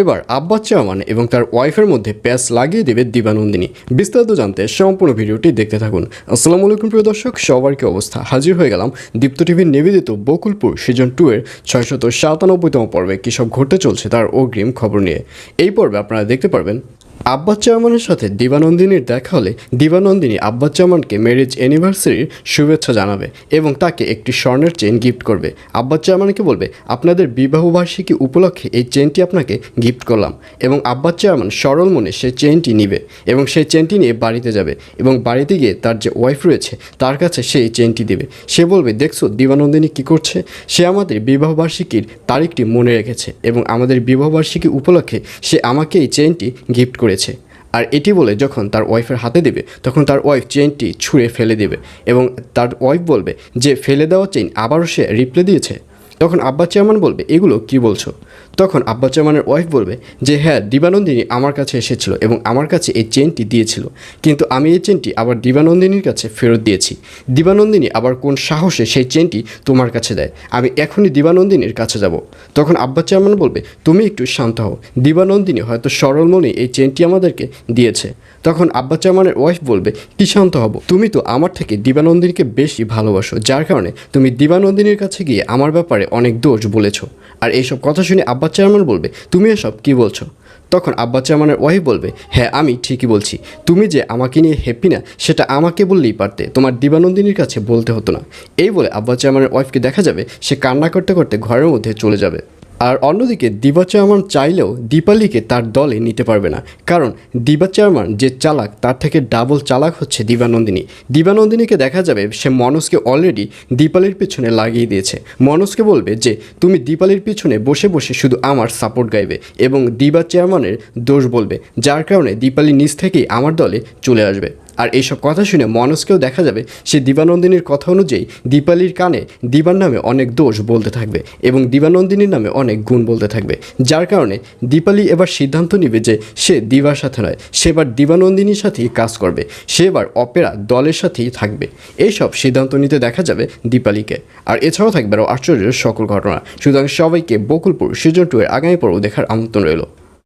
এবার আব্বাস চেয়ারম্যান এবং তার ওয়াইফের মধ্যে প্যাচ লাগিয়ে দেবে দিবানন্দিনী বিস্তারিত জানতে সম্পূর্ণ ভিডিওটি দেখতে থাকুন। আসসালামু আলাইকুম, প্রিয় দর্শক। সবার কি অবস্থা? হাজির হয়ে গেলাম দীপ্ত টিভির নিবেদিত বকুলপুর সিজন টু এর ছয়শত সাতানব্বইতম পর্বে। কী সব ঘটতে চলছে তার অগ্রিম খবর নিয়ে। এই পর্বে আপনারা দেখতে পারবেন আব্বাস চেয়ারম্যানের সাথে দিবানন্দিনীর দেখা হলে দিবানন্দিনী আব্বাস চেয়ারম্যানকে ম্যারেজ অ্যানিভার্সারির শুভেচ্ছা জানাবে এবং তাকে একটি স্বর্ণের চেন গিফট করবে। আব্বাস চেয়ারম্যানকে বলবে, আপনাদের বিবাহবার্ষিকী উপলক্ষে এই চেনটি আপনাকে গিফট করলাম। এবং আব্বাস চেয়ারম্যান সরল মনে সেই চেনটি নিবে এবং সেই চেনটি নিয়ে বাড়িতে যাবে এবং বাড়িতে গিয়ে তার যে ওয়াইফ রয়েছে, তার কাছে সেই চেনটি দেবে। সে বলবে, দেখছ, দিবানন্দিনী কী করছে? সে আমাদের বিবাহবার্ষিকীর তারিখটি মনে রেখেছে এবং আমাদের বিবাহবার্ষিকী উপলক্ষে সে আমাকে এই চেনটি গিফট করেছে। আর এটি বলে যখন তার ওয়াইফের হাতে দেবে, তখন তার ওয়াইফ চেইনটি ছুঁড়ে ফেলে দেবে এবং তার ওয়াইফ বলবে যে, ফেলে দেওয়া চেইন আবারও সে রিপ্লে দিয়েছে। তখন আব্বা চেয়ারম্যান বলবে, এগুলো কি বলছো? তখন আব্বা চেয়ারম্যানের ওয়াইফ বলবে যে হ্যাঁ দিবানন্দিনী আমার কাছে এসেছিল এবং আমার কাছে এই চেনটি দিয়েছিল। কিন্তু আমি এই চেনটি আবার দিবানন্দিনীর কাছে ফেরত দিয়েছি। দিবানন্দিনী আবার কোন সাহসে সেই চেনটি তোমার কাছে দেয়? আমি এখনই দিবানন্দিনীর কাছে যাব। তখন আব্বা চেয়ারম্যান বলবে, তুমি একটু শান্ত হও। দিবানন্দিনী হয়তো সরল মনে এই চেনটি আমাদেরকে দিয়েছে। তখন আব্বা চেয়ারম্যানের ওয়াইফ বলবে, কি শান্ত হব? তুমি তো আমার থেকে দিবানন্দিনীকে বেশি ভালোবাসো, যার কারণে তুমি দিবানন্দিনীর কাছে গিয়ে আমার ব্যাপারে অনেক দোষ বলেছ। আর এইসব কথা শুনে আব্বা চেয়ারম্যান বলবে, তুমি এসব কি বলছো? তখন আব্বা চেয়ারম্যানের ওয়াইফ বলবে হ্যাঁ আমি ঠিকই বলছি। তুমি যে আমাকে নিয়ে হ্যাপি না, সেটা আমাকে বললেই পারতে। তোমার দিবানন্দিনীর কাছে বলতে হতো না। এই বলে আব্বা চেয়ারম্যানের ওয়াইফকে দেখা যাবে, সে কান্না করতে করতে ঘরের মধ্যে চলে যাবে। আর অন্যদিকে দিবা চেয়ারম্যান চাইলেও দীপালিকে তার দলে নিতে পারবে না। কারণ দিবা চেয়ারম্যান যে চালাক, তার থেকে ডাবল চালাক হচ্ছে দিবানন্দিনী দিবানন্দিনীকে দেখা যাবে সে মনোজকে অলরেডি দীপালির পিছনে লাগিয়ে দিয়েছে। মনোজকে বলবে যে, তুমি দীপালির পিছনে বসে বসে শুধু আমার সাপোর্ট গাইবে এবং দিবা চেয়ারম্যানের দোষ বলবে, যার কারণে দীপালি নিজ থেকেই আমার দলে চলে আসবে। আর এইসব কথা শুনে মনসকেও দেখা যাবে সে দিবানন্দিনীর কথা অনুযায়ী দীপালির কানে দিবার নামে অনেক দোষ বলতে থাকবে এবং দিবানন্দিনীর নামে অনেক গুণ বলতে থাকবে। যার কারণে দীপালি এবার সিদ্ধান্ত নিবে যে সে দিবার সাথে নয় সেবার দিবানন্দিনীর সাথেই কাজ করবে, সে এবার অপেরা দলের সাথেই থাকবে। এইসব সিদ্ধান্ত নিতে দেখা যাবে দীপালিকে। আর এছাড়াও থাকবে আরও আশ্চর্যের সকল ঘটনা। সুতরাং সবাইকে বকুলপুর সিজন টু এর আগামী পর্ব দেখার আমন্ত্রণ রইল।